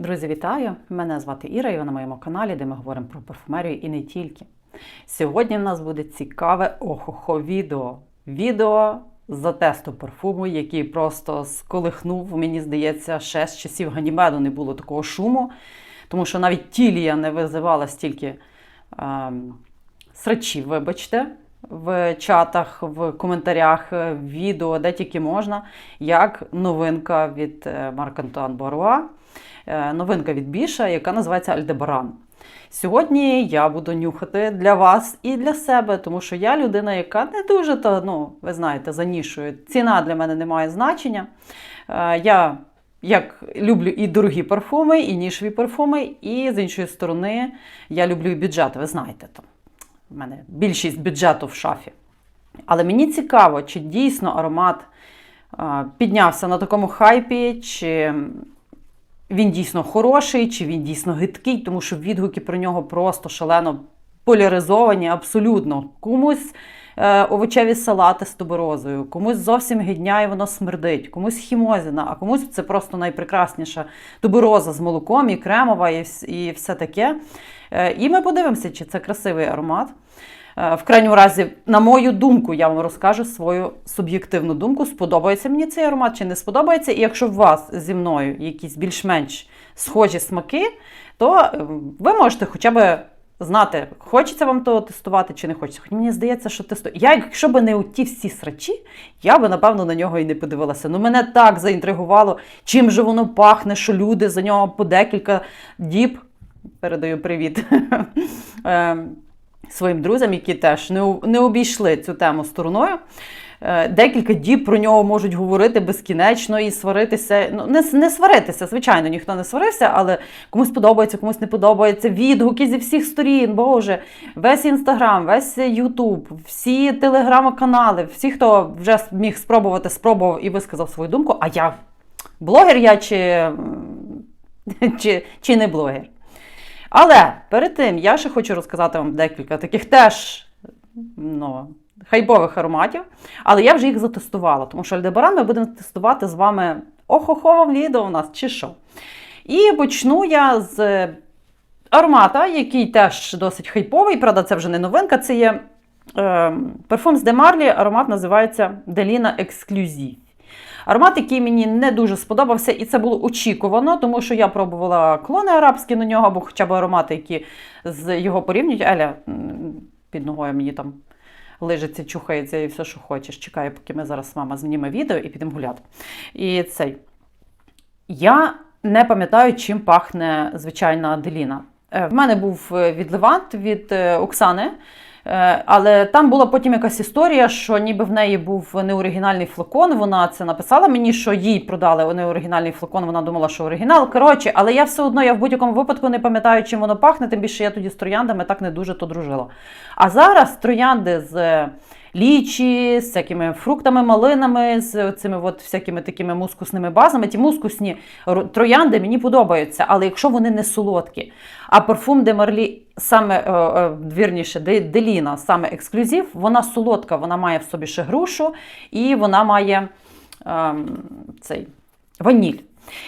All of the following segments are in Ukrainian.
Друзі, вітаю! Мене звати Іра, і ви на моєму каналі, де ми говоримо про парфумерію і не тільки. Сьогодні в нас буде цікаве охохо відео. Відео за тесту парфуму, який просто сколихнув, мені здається, ще з часів Ганімеду не було такого шуму, тому що навіть тілія не визивала стільки ем, срачів, вибачте, в чатах, в коментарях, е, в відео, де тільки можна, як новинка від е, Марк Антуан Боруа, е, новинка від Біша, яка називається Альдебаран. Сьогодні я буду нюхати для вас і для себе, тому що я людина, яка не дуже то, ну, ви знаєте, за нішою. Ціна для мене не має значення. Е, Я як люблю і дорогі парфуми, і нішеві парфуми, і з іншої сторони, я люблю і бюджет, ви знаєте, там в мене більшість бюджету в шафі. Але мені цікаво, чи дійсно аромат піднявся на такому хайпі, чи він дійсно хороший, чи він дійсно гидкий, тому що відгуки про нього просто шалено поляризовані, абсолютно. Комусь е, овочеві салати з туберозою, комусь зовсім гідня і воно смердить, комусь хімозіна, а комусь це просто найпрекрасніша тубероза з молоком і кремова, і, і все таке. Е, і ми подивимося, чи це красивий аромат. Е, В крайньому разі, на мою думку, я вам розкажу свою суб'єктивну думку, сподобається мені цей аромат чи не сподобається. І якщо у вас зі мною якісь більш-менш схожі смаки, то е, ви можете хоча б знати, хочеться вам того тестувати чи не хочеться. Хоч мені здається, що тестую. Я, якщо б не ті всі срачі, я би, напевно, на нього і не подивилася. Ну, мене так заінтригувало, чим же воно пахне, що люди за нього по декілька діб. Передаю привіт. Своїм друзям, які теж не, не обійшли цю тему стороною. Е, Декілька діб про нього можуть говорити безкінечно і сваритися. Ну, не, не сваритися, звичайно, ніхто не сварився, але комусь подобається, комусь не подобається. Відгуки зі всіх сторін, Боже, весь інстаграм, весь Ютуб, всі телеграм-канали, всі, хто вже міг спробувати, спробував і висказав свою думку. А я блогер я чи, чи, чи не блогер. Але перед тим я ще хочу розказати вам декілька таких теж ну, хайпових ароматів. Але я вже їх затестувала, тому що Альдебаран ми будемо тестувати з вами охохо відео у нас чи що. І почну я з аромата, який теж досить хайповий. Правда, це вже не новинка, це є парфум з Демарлі. Аромат називається Деліна Ексклюзив. Аромат, який мені не дуже сподобався, і це було очікувано, тому що я пробувала клони арабські на нього, або хоча б аромати, які з його порівнюють. Аля під ногою мені там лежиться, чухається і все, що хочеш. Чекаю, поки ми зараз мама зніме відео і підемо гуляти. І цей. Я не пам'ятаю, чим пахне звичайна Аделіна. Е, В мене був е, від Левант від е, Оксани. Е, Але там була потім якась історія, що ніби в неї був неоригінальний флакон. Вона це написала мені, що їй продали неоригінальний флакон. Вона думала, що оригінал. Коротше, але я все одно я в будь-якому випадку не пам'ятаю, чим воно пахне. Тим більше я тоді з трояндами так не дуже то дружила. А зараз троянди з лічі, з всякими фруктами, малинами, з цими от всякими такими мускусними базами. Ті мускусні троянди мені подобаються, але якщо вони не солодкі. А парфум де Марлі, саме е, е, вірніше, Деліна, саме ексклюзив, вона солодка, вона має в собі ще грушу і вона має ем, цей ваніль.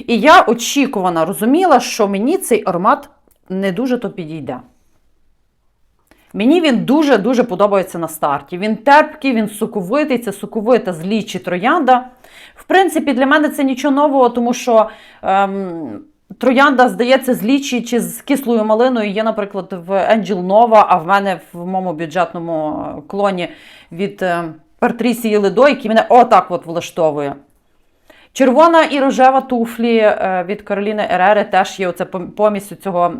І я очікувано розуміла, що мені цей аромат не дуже то підійде. Мені він дуже-дуже подобається на старті. Він терпкий, він соковитий, це соковита з лічі троянда. В принципі, для мене це нічого нового, тому що ем, троянда, здається, з лічі чи з кислою малиною є, наприклад, в Angel Nova, а в мене в моєму бюджетному е, клоні від е, Партрісії Ледо, який мене отак от влаштовує. Червона і рожева туфлі е, від Кароліни Ерери теж є оце помість цього.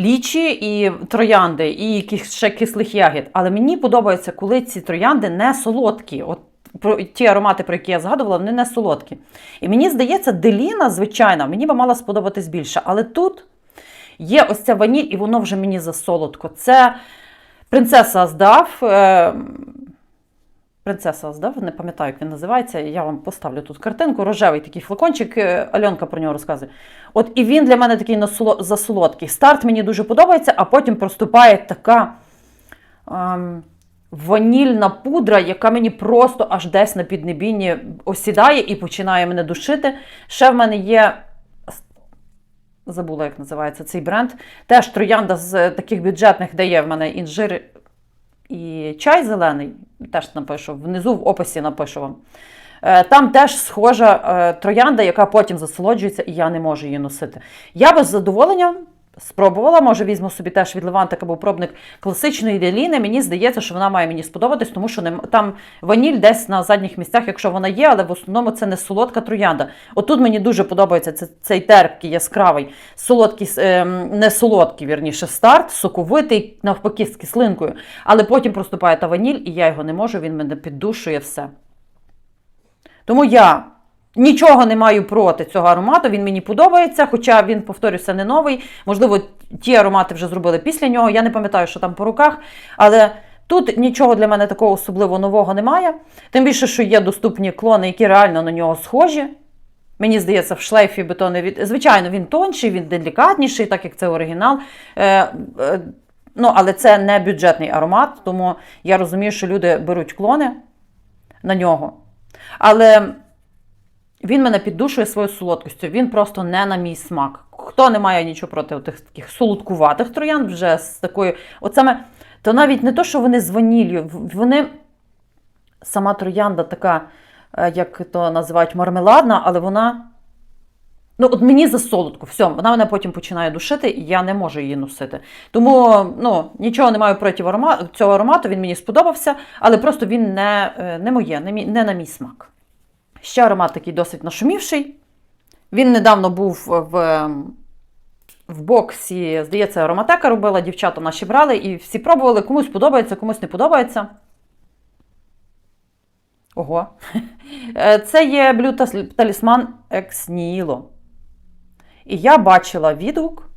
Лічі і троянди, і якихось ще кислих ягід. Але мені подобається, коли ці троянди не солодкі. От про ті аромати, про які я згадувала, вони не солодкі. І мені здається, деліна, звичайно, мені би мала сподобатись більше. Але тут є ось ця ваніль, і воно вже мені засолодко. Це принцеса здав. Е, Принцеса здав, не пам'ятаю, як він називається. Я вам поставлю тут картинку. Рожевий такий флакончик. е, Альонка про нього розказує. От і він для мене такий засолодкий. Старт мені дуже подобається, а потім проступає така ем, ванільна пудра, яка мені просто аж десь на піднебінні осідає і починає мене душити. Ще в мене є. Забула, як називається цей бренд. Теж троянда з таких бюджетних, де є в мене інжир і чай зелений. Теж напишу, внизу в описі напишу вам. Е, Там теж схожа е, троянда, яка потім засолоджується, і я не можу її носити. Я би з задоволенням спробувала, може візьму собі теж від Левантик або пробник класичної Деліни. Мені здається, що вона має мені сподобатись, тому що нем- там ваніль десь на задніх місцях, якщо вона є, але в основному це не солодка троянда. Отут мені дуже подобається це- цей терпкий, яскравий, солодкий, ем, не солодкий, вірніше, старт, соковитий, навпаки, з кислинкою. Але потім проступає та ваніль, і я його не можу, він мене піддушує все. Тому я нічого не маю проти цього аромату, він мені подобається, хоча він, повторюся, не новий. Можливо, ті аромати вже зробили після нього. Я не пам'ятаю, що там по руках. Але тут нічого для мене такого особливо нового немає. Тим більше, що є доступні клони, які реально на нього схожі. Мені здається, в шлейфі бетони від. Звичайно, він тонший, він делікатніший, так як це оригінал. Е, е, ну, але це не бюджетний аромат, тому я розумію, що люди беруть клони на нього. Але він мене піддушує своєю солодкістю. Він просто не на мій смак. Хто не має нічого проти тих таких солодкуватих троян, вже з такою. От саме, то навіть не то, що вони з ваніллю, в- вони. Сама троянда така, е, як то називають, мармеладна, але вона. Ну, от мені за солодку, все, вона мене потім починає душити, і я не можу її носити. Тому ну, нічого не маю проти цього аромату, він мені сподобався, але просто він не, е, не моє, не, мій, не на мій смак. Ще аромат такий досить нашумівший. Він недавно був в, в боксі, здається, ароматека робила, дівчата наші брали, і всі пробували, комусь подобається, комусь не подобається. Ого. Е, Це є Tas- талісман Nihilo. І я бачила відгук,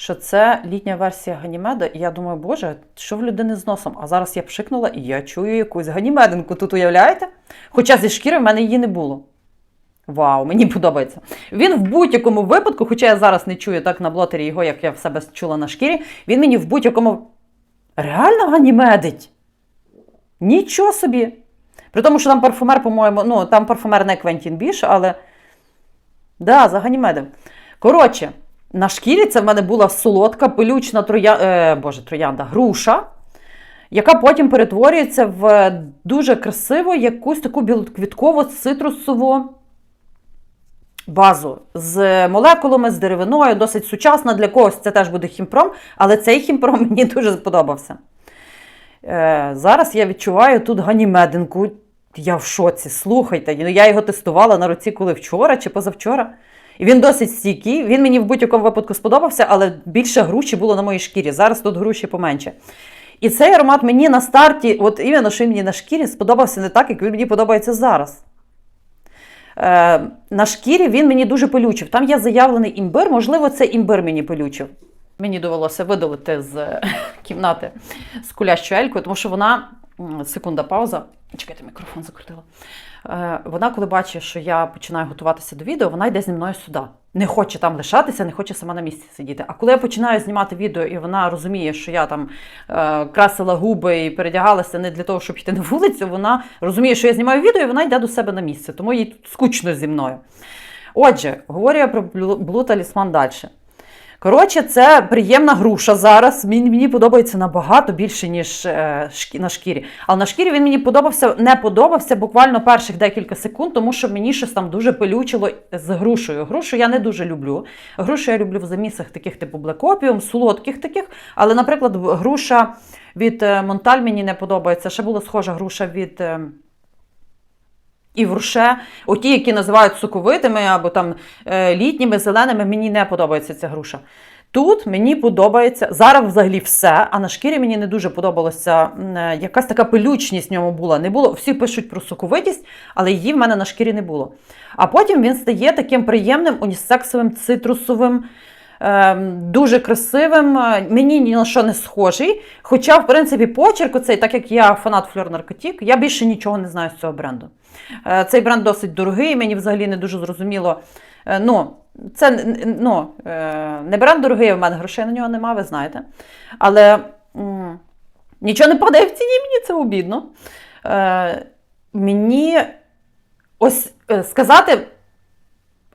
що це літня версія Ганімеда. І я думаю, боже, що в людини з носом? А зараз я пшикнула і я чую якусь ганімединку. Тут уявляєте? Хоча зі шкіри в мене її не було. Вау, мені подобається. Він в будь-якому випадку, хоча я зараз не чую так на блотері його, як я в себе чула на шкірі, він мені в будь-якому реально ганімедить. Нічого собі. При тому, що там парфумер, по-моєму, ну там парфумер не Квентін Біш, але. Да, за ганімедом. Коротше, на шкірі це в мене була солодка, пилючна троя... е, боже, троянда, груша, яка потім перетворюється в дуже красиву якусь таку білоквіткову цитрусову базу з молекулами, з деревиною, досить сучасна. Для когось це теж буде хімпром, але цей хімпром мені дуже сподобався. Е, зараз я відчуваю тут ганімединку. Я в шоці. Слухайте, ну я його тестувала на руці коли вчора чи позавчора. І він досить стійкий. Він мені в будь-якому випадку сподобався, але більше груші було на моїй шкірі. Зараз тут груші поменше. І цей аромат мені на старті, от іменно що він мені на шкірі сподобався не так, як він мені подобається зараз. Е, на шкірі він мені дуже пилючив. Там є заявлений імбир, можливо, це імбир мені пилючив. Мені довелося видалити з е, кімнати з кулящою елькою, тому що вона. Секунда, пауза. Чекайте, мікрофон закрутила. Е, Вона, коли бачить, що я починаю готуватися до відео, вона йде зі мною сюди. Не хоче там лишатися, не хоче сама на місці сидіти. А коли я починаю знімати відео, і вона розуміє, що я там е, красила губи і передягалася не для того, щоб йти на вулицю, вона розуміє, що я знімаю відео, і вона йде до себе на місце. Тому їй тут скучно зі мною. Отже, говорю я про Blue Talisman далі. Коротше, це приємна груша зараз. Мені, мені подобається набагато більше, ніж е, шкі- на шкірі. Але на шкірі він мені подобався, не подобався буквально перших декілька секунд, тому що мені щось там дуже пилючило з грушею. Грушу я не дуже люблю. Грушу я люблю в замісах таких типу Opium, солодких таких. Але, наприклад, груша від е, Монталь мені не подобається. Ще була схожа груша від. І вруше, оті, які називають соковитими або там е, літніми, зеленими, мені не подобається ця груша. Тут мені подобається зараз взагалі все, а на шкірі мені не дуже подобалося. е, Якась така пилючність в ньому була. Не було. Всі пишуть про соковитість, але її в мене на шкірі не було. А потім він стає таким приємним унісексовим, цитрусовим. Ем, Дуже красивим, е, мені ні на що не схожий. Хоча, в принципі, почерк оцей, так як я фанат Fleur Narcotic, я більше нічого не знаю з цього бренду. Е, Цей бренд досить дорогий, мені взагалі не дуже зрозуміло. Е, Ну, це ну, не бренд дорогий, в мене грошей на нього нема, ви знаєте. Але Нічого не падає в ціні, мені це обідно. Мені ось сказати,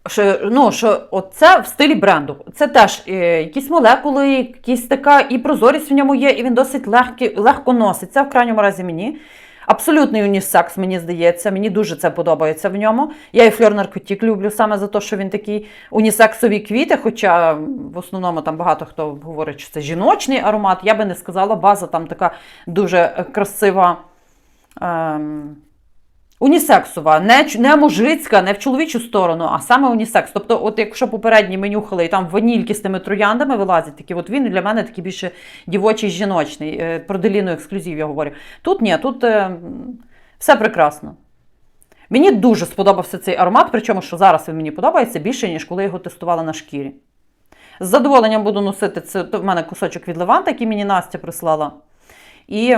що, ну, що це в стилі бренду. Це теж е, якісь молекули, якісь така і прозорість в ньому є, і він досить легкий, легко носиться, в крайньому разі мені. Абсолютний унісекс, мені здається, мені дуже це подобається в ньому. Я і фльор наркотік люблю саме за те, що він такий унісексові квіти, хоча в основному там багато хто говорить, що це жіночний аромат. Я би не сказала, база там така дуже красива. Ем, Унісексова, не, не мужицька, не в чоловічу сторону, а саме унісекс. Тобто, от якщо попередні ми нюхали і там ванільки з тими трояндами вилазять, такі, от він для мене такий більше дівочий жіночний. Е, Про деліну ексклюзив я говорю. Тут ні, тут е, все прекрасно. Мені дуже сподобався цей аромат, причому що зараз він мені подобається більше, ніж коли я його тестувала на шкірі. З задоволенням буду носити це. в мене кусочок від Леванта, який мені Настя прислала. І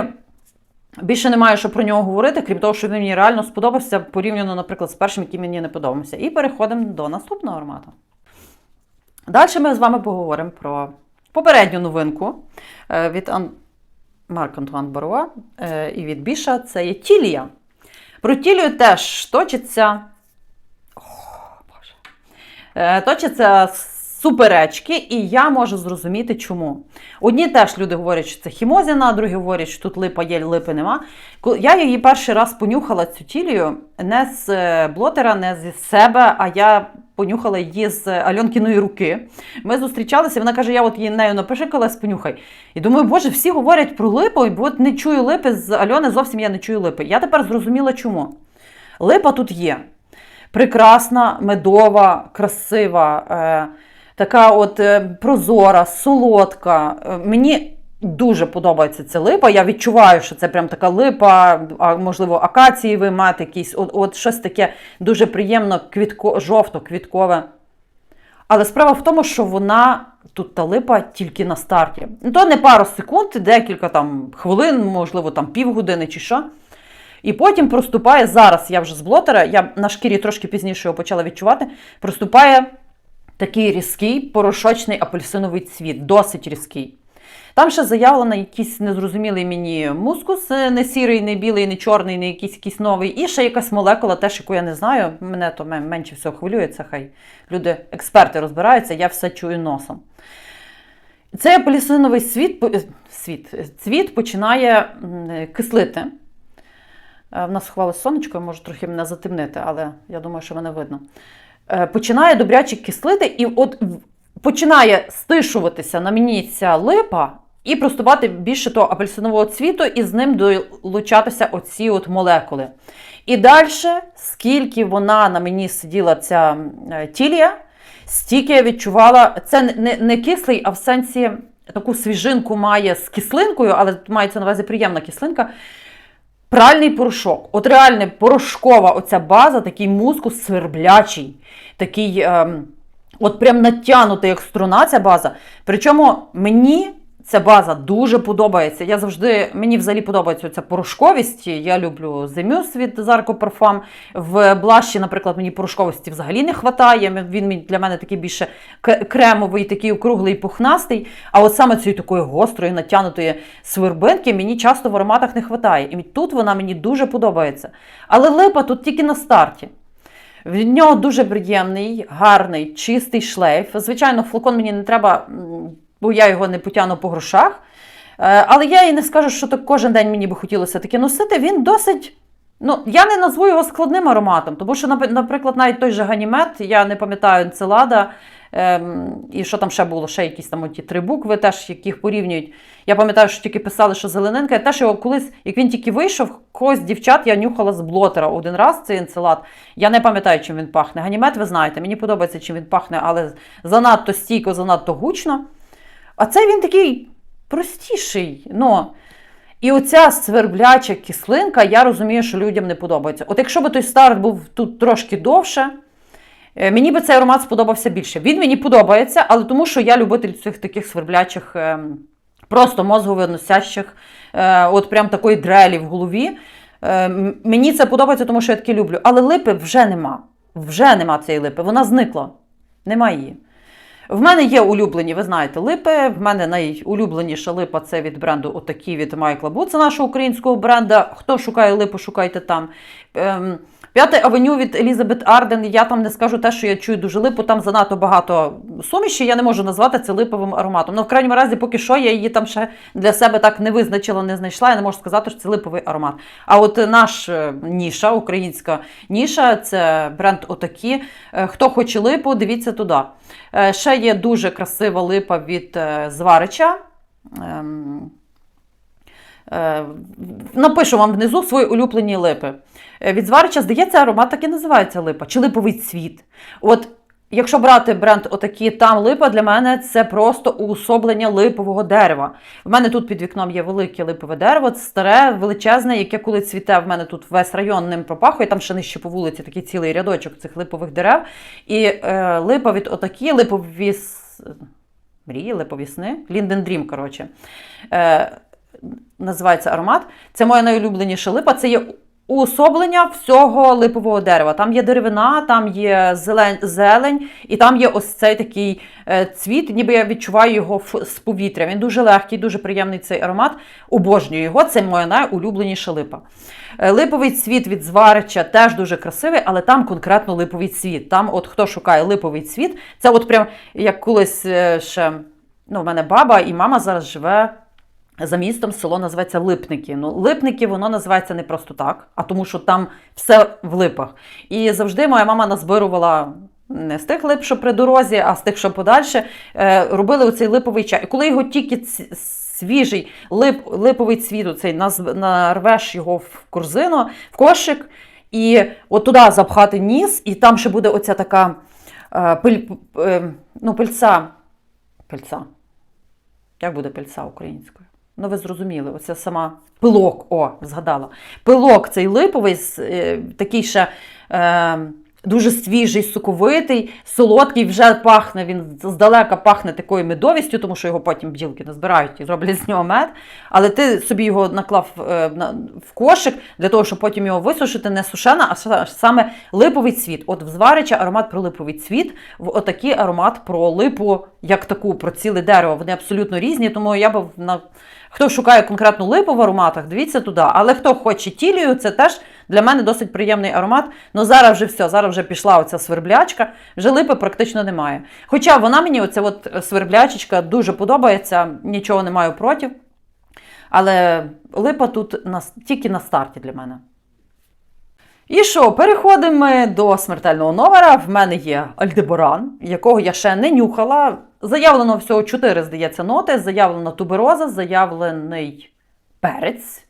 Більше немає що про нього говорити, крім того, що він мені реально сподобався порівняно, наприклад, з першим, який мені не подобався. І переходимо до наступного аромату. Далі ми з вами поговоримо про попередню новинку е, від Ан... Марк Антуан Баруа е, і від Біша. Це є Тілія. Про Тілію теж точиться. О, Боже. Е, Точаться суперечки, і я можу зрозуміти, чому. Одні теж люди говорять, що це хімозіна, другі говорять, що тут липа є, липи нема. Я її перший раз понюхала цю тілію не з е, блотера, не зі себе, а я понюхала її з Альонкіної руки. Ми зустрічалися, вона каже: я от її нею напишикалась, понюхай. І думаю, боже, всі говорять про липу, і от не чую липи з Альони, зовсім я не чую липи. Я тепер зрозуміла, чому. Липа тут є. Прекрасна, медова, красива. Е, така от е, прозора, солодка. Е, Мені дуже подобається ця липа. Я відчуваю, що це прям така липа, а можливо, акацієвий мед якийсь, от, от щось таке дуже приємно, квітко, жовто-квіткове. Але справа в тому, що вона тут та липа тільки на старті. То не пару секунд, декілька там хвилин, можливо, там півгодини чи що. І потім проступає зараз, я вже з блотера, я на шкірі трошки пізніше його почала відчувати. Проступає такий різкий порошочний апельсиновий цвіт, досить різкий. Там ще заявлено якийсь незрозумілий мені мускус, е, не сірий, не білий, не чорний, не якийсь, якийсь новий. І ще якась молекула, теж яку я не знаю. Мене то менше всього хвилює, це хай люди, експерти розбираються, я все чую носом. Цей апельсиновий світ, е, світ, е, цвіт починає кислити. В нас сховали сонечко, може трохи мене затемнити, але я думаю, що мене видно. Е, Починає добряче кислити, і от починає стишуватися на мені ця липа і проступати більше того апельсинового цвіту, і з ним долучатися оці от молекули. І далі, скільки вона на мені сиділа, ця е, тілія, стільки я відчувала, це не- не, кислий, а в сенсі таку свіжинку має з кислинкою, але мається на увазі приємна кислинка. Пральний порошок. От реально порошкова оця база, такий мускус сверблячий, такий, ем, от прям натягнутий, як струна ця база. Причому мені ця база дуже подобається. Я завжди, мені взагалі подобається ця порошковість. Я люблю Земюс від Zarco Parfum. В блащі, наприклад, мені порошковості взагалі не вистачає. Він для мене такий більше кремовий, такий округлий, пухнастий. А от саме цієї такої гострої, натягнутої свербинки мені часто в ароматах не вистачає. І тут вона мені дуже подобається. Але липа тут тільки на старті. В нього дуже приємний, гарний, чистий шлейф. Звичайно, флакон мені не треба, бо я його не потягну по грошах. Е, Але я і не скажу, що так кожен день мені би хотілося таке носити. Він досить. Ну, я не назву його складним ароматом, тому що, наприклад, навіть той же ганімет, я не пам'ятаю енцелада, ем, і що там ще було, ще якісь там оті три букви, теж яких порівнюють. Я пам'ятаю, що тільки писали, що зеленинка. Я теж його колись, як він тільки вийшов, когось дівчат я нюхала з блотера один раз цей енцелад. Я не пам'ятаю, чим він пахне. Ганімет, ви знаєте, мені подобається, чим він пахне, але занадто стійко, занадто гучно. А цей він такий простіший. Ну. І оця свербляча кислинка, я розумію, що людям не подобається. От якщо би той старт був тут трошки довше, е, мені би цей аромат сподобався більше. Він мені подобається, але тому що я любитель цих таких сверблячих, ем, просто мозговиносящих, е, от прям такої дрелі в голові. Е, Мені це подобається, тому що я таке люблю. Але липи вже нема. Вже нема цієї липи. Вона зникла. Нема її. В мене є улюблені, ви знаєте, липи. В мене найулюбленіша липа це від бренду отакі від Майкла Бу. Це нашого українського бренда. Хто шукає липу, шукайте там. Ем, П'ятий авеню від Елізабет Арден. Я там не скажу те, що я чую дуже липу. Там занадто багато суміші. Я не можу назвати це липовим ароматом. Ну, в крайньому разі, поки що, я її там ще для себе так не визначила, не знайшла. Я не можу сказати, що це липовий аромат. А от наш е, ніша, українська ніша, це бренд Отакі. Е, Хто хоче липу, дивіться туди. Е, Ще є дуже красива липа від Зварича. Е, Напишу вам внизу свої улюблені липи. Е, Від Зварича, здається, аромат так і називається липа, чи липовий цвіт. От Якщо брати бренд отакі, там липа для мене це просто уособлення липового дерева. В мене тут під вікном є велике липове дерево, це старе, величезне, яке коли цвіте, в мене тут весь район ним пропахує, там ще нижче по вулиці такий цілий рядочок цих липових дерев. І е, липа від отакі, липові мрії, липові сни, Лінден Дрім, коротше. Е, називається аромат. Це моя найулюбленіша липа. Це є уособлення всього липового дерева. Там є деревина, там є зелень, зелень, і там є ось цей такий е, цвіт, ніби я відчуваю його з повітря. Він дуже легкий, дуже приємний цей аромат. Обожнюю його. Це моя найулюбленіша липа. Е, Липовий цвіт від зварича теж дуже красивий, але там конкретно липовий цвіт. Там, от хто шукає липовий цвіт, це от прям як колись е, ще. Ну, в мене баба і мама зараз живе за містом село називається Липники. Ну, Липники воно називається не просто так, а тому, що там все в липах. І завжди моя мама назбирувала не з тих лип, що при дорозі, а з тих, що подальше, е, робили оцей липовий чай. І коли його тільки свіжий лип, липовий цвіт, оцей нарвеш його в корзину, в кошик, і от туди запхати ніс, і там ще буде оця така е, пиль, е, ну, пильця. Пильця. Як буде пильця українською? Ну, ви зрозуміли, оце сама пилок, о, згадала. Пилок цей липовий, е, такий ще е, дуже свіжий, соковитий, солодкий, вже пахне, він здалека пахне такою медовістю, тому що його потім бджілки назбирають і роблять з нього мед. Але ти собі його наклав е, в кошик для того, щоб потім його висушити, не сушена, а саме липовий цвіт. От в зварича аромат про липовий цвіт, в отакий аромат про липу, як таку, про ціле дерево. Вони абсолютно різні, тому я б на. Хто шукає конкретну липу в ароматах, дивіться туди. Але хто хоче тілію, це теж для мене досить приємний аромат. Ну зараз вже все, зараз вже пішла оця сверблячка, вже липи практично немає. Хоча вона мені, оця от сверблячечка, дуже подобається, нічого не маю проти. Але липа тут на, тільки на старті для мене. І що, переходимо до смертельного номера. В мене є Альдеборан, якого я ще не нюхала. Заявлено всього 4, здається, ноти. Заявлена тубероза, заявлений перець.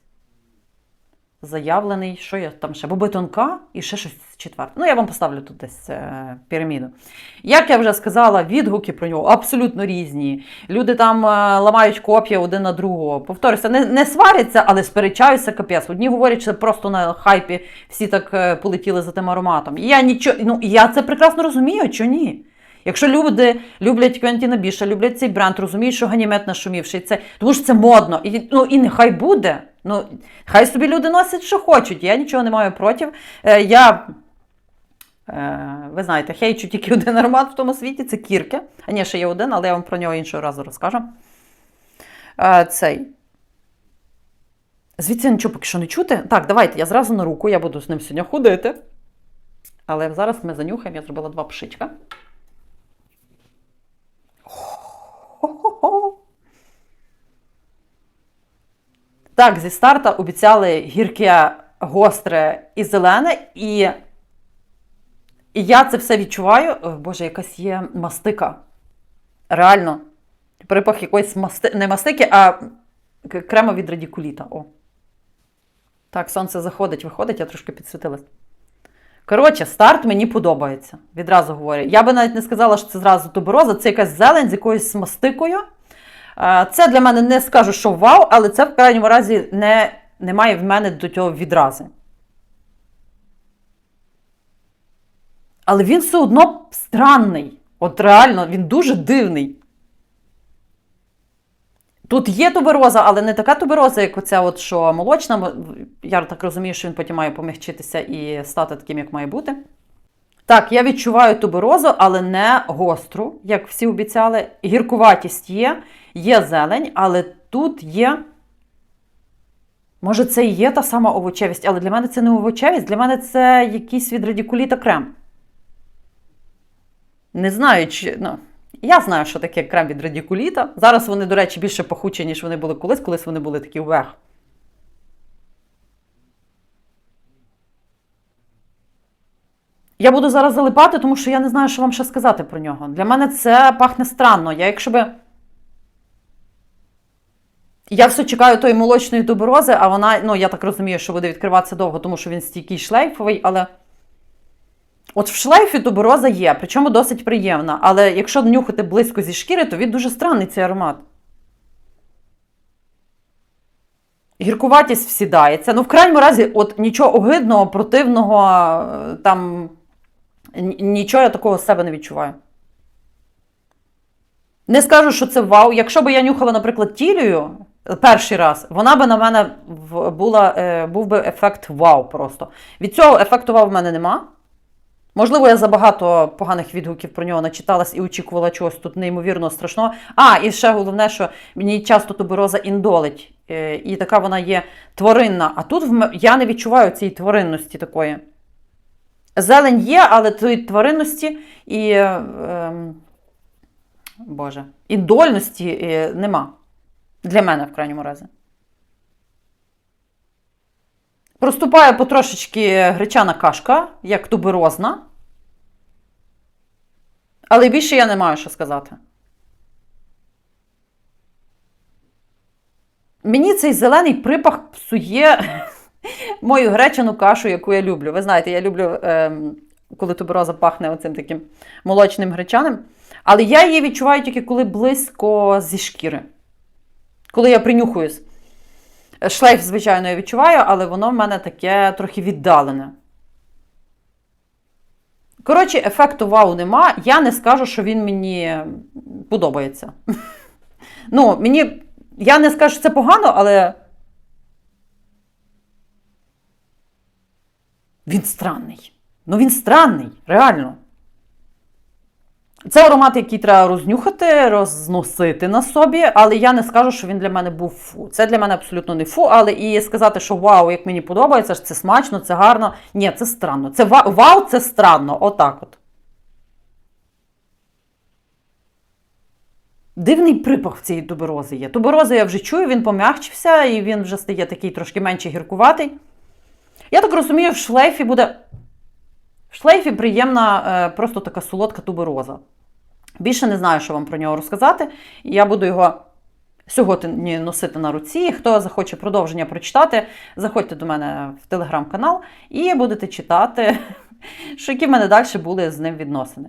Заявлений, що я там ще? Бобитонка і ще щось четверте. Ну, я вам поставлю тут десь е, піраміду. Як я вже сказала, відгуки про нього абсолютно різні. Люди там е, ламають коп'я один на другого. Повторюся, не, не сваряться, але сперечаються капець. Одні говорять, що просто на хайпі всі так е, полетіли за тим ароматом. Я нічого, ну я це прекрасно розумію, що ні. Якщо люди люблять Квентіна Біша, люблять цей бренд, розуміють, що ганімет нашумівший, це тому що це модно. І, ну, і нехай буде. Ну, хай собі люди носять, що хочуть. Я нічого не маю проти. Е, я, е, ви знаєте, хейчу тільки один аромат в тому світі це кірки. А ні, ще є один, але я вам про нього іншого разу розкажу. Е, цей. Звідси нічого поки що не чути. Так, давайте я зразу на руку, я буду з ним сьогодні ходити. Але зараз ми занюхаємо, я зробила два пшичка. Хо-хо-хо. Так, зі старта обіцяли гірке, гостре і зелене, і, і я це все відчуваю. О, Боже, якась є мастика. Реально. Припах якоїсь масти... не мастики, а крема від радікуліта. О. Так, сонце заходить, виходить, я трошки підсвітилась. Коротше, старт мені подобається. Відразу говорю. Я би навіть не сказала, що це зразу тубероза, це якась зелень з якоюсь мастикою. Е, Це для мене не скажу, що вау, але це в крайньому разі не, не має в мене до цього відрази. Але він все одно странний. От реально, він дуже дивний. Тут є тубероза, але не така тубероза, як оця, от, що молочна. Я так розумію, що він потім має помягчитися і стати таким, як має бути. Так, я відчуваю туберозу, але не гостру, як всі обіцяли. Гіркуватість є, є зелень, але тут є. Може, це і є та сама овочевість, але для мене це не овочевість, для мене це якийсь від радікуліта крем. Не знаю, чи. Ну, я знаю, що таке крем від радікуліта. Зараз вони, до речі, більше пахучі, ніж вони були колись, колись вони були такі вверх. Я буду зараз залипати, тому що я не знаю, що вам ще сказати про нього. Для мене це пахне странно. Я якщо би. Я все чекаю тої молочної туберози, а вона, ну, я так розумію, що буде відкриватися довго, тому що він стійкий шлейфовий, але. От в шлейфі тубероза є, причому досить приємна. Але якщо нюхати близько зі шкіри, то він дуже странний цей аромат. Гіркуватість всідається. Ну, в крайньому разі, от нічого огидного, противного, е, там нічого я такого з себе не відчуваю. Не скажу, що це вау. Якщо б я нюхала, наприклад, тілію е, перший раз, вона би на мене була, е, був би ефект вау просто. Від цього ефекту вау в мене нема. Можливо, я забагато поганих відгуків про нього начиталась і очікувала чогось тут неймовірно страшного. А, і ще головне, що мені часто тубероза індолить, е, і така вона є тваринна. А тут я не відчуваю цієї тваринності такої. Зелень є, але тієї тваринності і. е, ем, Боже, індольності е, нема. Для мене, в крайньому разі. Проступає потрошечки гречана кашка, як туберозна. Але більше я не маю що сказати. Мені цей зелений припах псує мою гречану кашу, яку я люблю. Ви знаєте, я люблю, ем, коли тубероза пахне оцим таким молочним гречаним. Але я її відчуваю тільки коли близько зі шкіри. Коли я принюхуюсь. Шлейф, звичайно, я відчуваю, але воно в мене таке трохи віддалене. Коротше, ефекту вау нема. Я не скажу, що він мені подобається. Ну, мені. Я не скажу, що це погано, але. Він странний. Ну, він странний, реально. Це аромат, який треба рознюхати, розносити на собі, але я не скажу, що він для мене був фу. Це для мене абсолютно не фу, але і сказати, що вау, як мені подобається, це смачно, це гарно. Ні, це странно. Це ва- вау, це странно. Отак от. Дивний припах в цієї туберози є. Туберози я вже чую, він пом'якчився і він вже стає такий трошки менше гіркуватий. Я так розумію, в шлейфі буде. В шлейфі приємна, е, просто така солодка тубероза. Більше не знаю, що вам про нього розказати. Я буду його сьогодні носити на руці. Хто захоче продовження прочитати, заходьте до мене в телеграм-канал і будете читати, що які в мене далі були з ним відносини.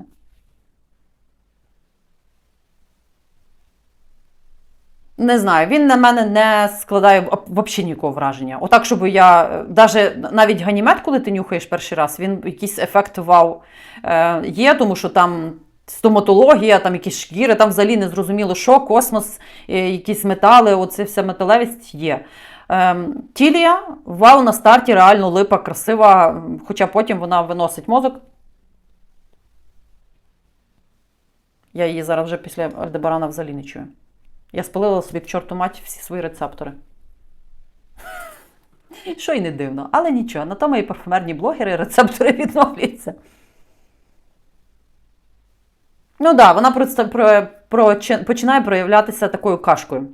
Не знаю, він на мене не складає взагалі ніякого враження. Отак, щоб я е, даже навіть ганімет, коли ти нюхаєш перший раз, він якийсь ефект вау е, є, тому що там стоматологія, там якісь шкіри, там взагалі не зрозуміло, що, космос, е, якісь метали, оце вся металевість є. Ем, Тілія, вау, на старті реально липа красива, хоча потім вона виносить мозок. Я її зараз вже після Альдебарана взагалі не чую. Я спалила собі к чорту мать всі свої рецептори. Що й не дивно, але нічого, на тому і парфумерні блогери рецептори відновлюються. Ну да, вона про, про, про, починає проявлятися такою кашкою.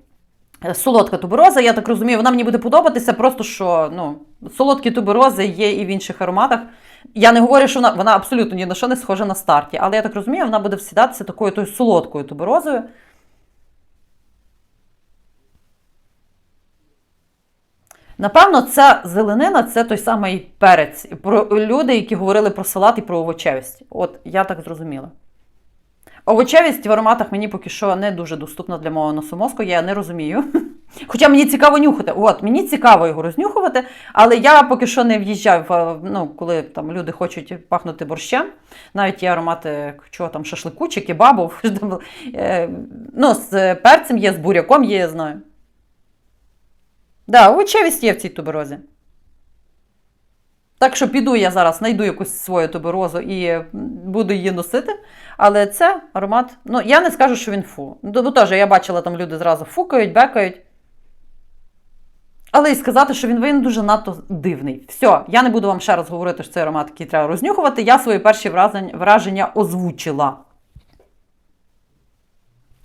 Е, Солодка тубероза, я так розумію, вона мені буде подобатися, просто що ну, солодкі туберози є і в інших ароматах. Я не говорю, що вона вона абсолютно ні на що не схожа на старті, але я так розумію, вона буде всідатися такою солодкою туберозою. Напевно, ця зеленина це той самий перець. Про люди, які говорили про салат і про овочевість. От я так зрозуміла. Овочевість в ароматах мені поки що не дуже доступна для мого носомозку, я не розумію. Хоча мені цікаво нюхати. От, мені цікаво його рознюхувати, але я поки що не в'їжджаю, ну, коли там люди хочуть пахнути борщем. Навіть є аромати чого там, шашлику чи кебабу. Ну, з перцем є, з буряком є, я знаю. Да, овочевість є в цій туберозі. Так що піду я зараз, знайду якусь свою туберозу і буду її носити. Але це аромат. Ну, я не скажу, що він фу. Ну, теж я бачила, там люди зразу фукають, бекають. Але і сказати, що він, він дуже надто дивний. Все, я не буду вам ще раз говорити, що цей аромат який треба рознюхувати. Я свої перші враження озвучила.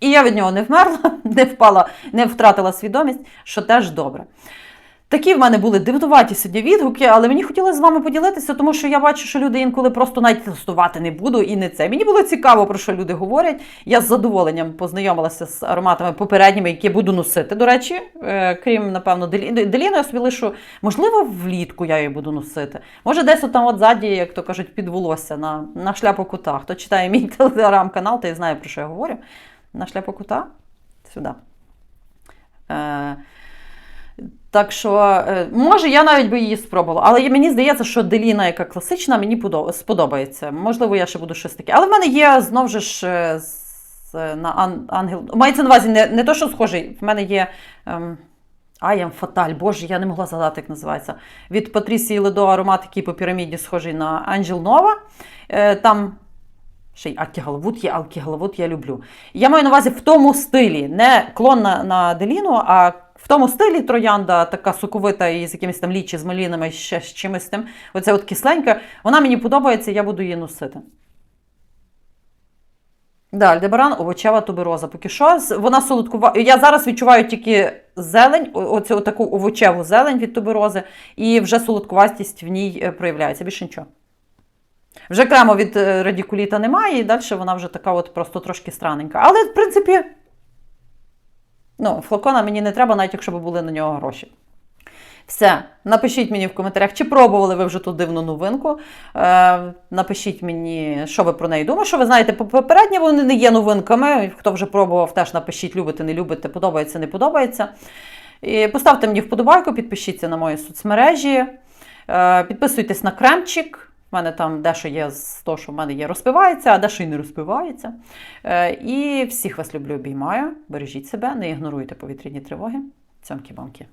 І я від нього не вмерла, не впала, не втратила свідомість, що теж добре. Такі в мене були дивнуваті сьогодні відгуки, але мені хотілося з вами поділитися, тому що я бачу, що люди інколи просто навіть тестувати не буду і не це. Мені було цікаво, про що люди говорять. Я з задоволенням познайомилася з ароматами попередніми, які буду носити. До речі, е, крім, напевно, Делі- Деліну, я собі лишу, можливо, влітку я її буду носити. Може, десь отам от ззаді, як то кажуть, під волосся на, на шляпу кута. Хто читає мій телеграм-канал, той знає, про що я говорю. На шляпу кута сюди. Е, так що, е, може, я навіть би її спробувала. Але мені здається, що Деліна, яка класична, мені сподобається. Можливо, я ще буду щось таке. Але в мене є знову ж е, з- на ан- ангел. Мається на увазі не, не то, що схожий. В мене є. Ем... Аям Фаталь, боже, я не могла згадати, як називається. Від Патрісії Ледо аромат, який по піраміді схожий на Анджел Нова. Е, там ще й Алкігалвуд є, Алкігалвуд я люблю. Я маю на увазі в тому стилі, не клон на, на Деліну, а в тому стилі троянда, така соковита і з якимись там лічі, з малінами, ще з чимось тим. Оця от кисленька, вона мені подобається, я буду її носити. Да, Альдебаран, овочева тубероза. Поки що вона солодкова. Я зараз відчуваю тільки зелень, оцю таку овочеву зелень від туберози, і вже солодкувастість в ній е, проявляється. Більше нічого. Вже крему від е, радікуліта немає, і далі вона вже така от просто трошки странненька. Але, в принципі, ну, флакона мені не треба, навіть якщо б були на нього гроші. Все, напишіть мені в коментарях, чи пробували ви вже ту дивну новинку. Е, напишіть мені, що ви про неї думаєте. Що ви знаєте, поп- попередні вони не є новинками. Хто вже пробував, теж напишіть, любите, не любите, подобається, не подобається. І поставте мені вподобайку, підпишіться на мої соцмережі, е, підписуйтесь на кремчик. У мене там дещо є з того, що в мене є, розпивається, а дещо й не розпивається. Е, і всіх вас люблю, обіймаю. Бережіть себе, не ігноруйте повітряні тривоги. Цьомкі-бомки.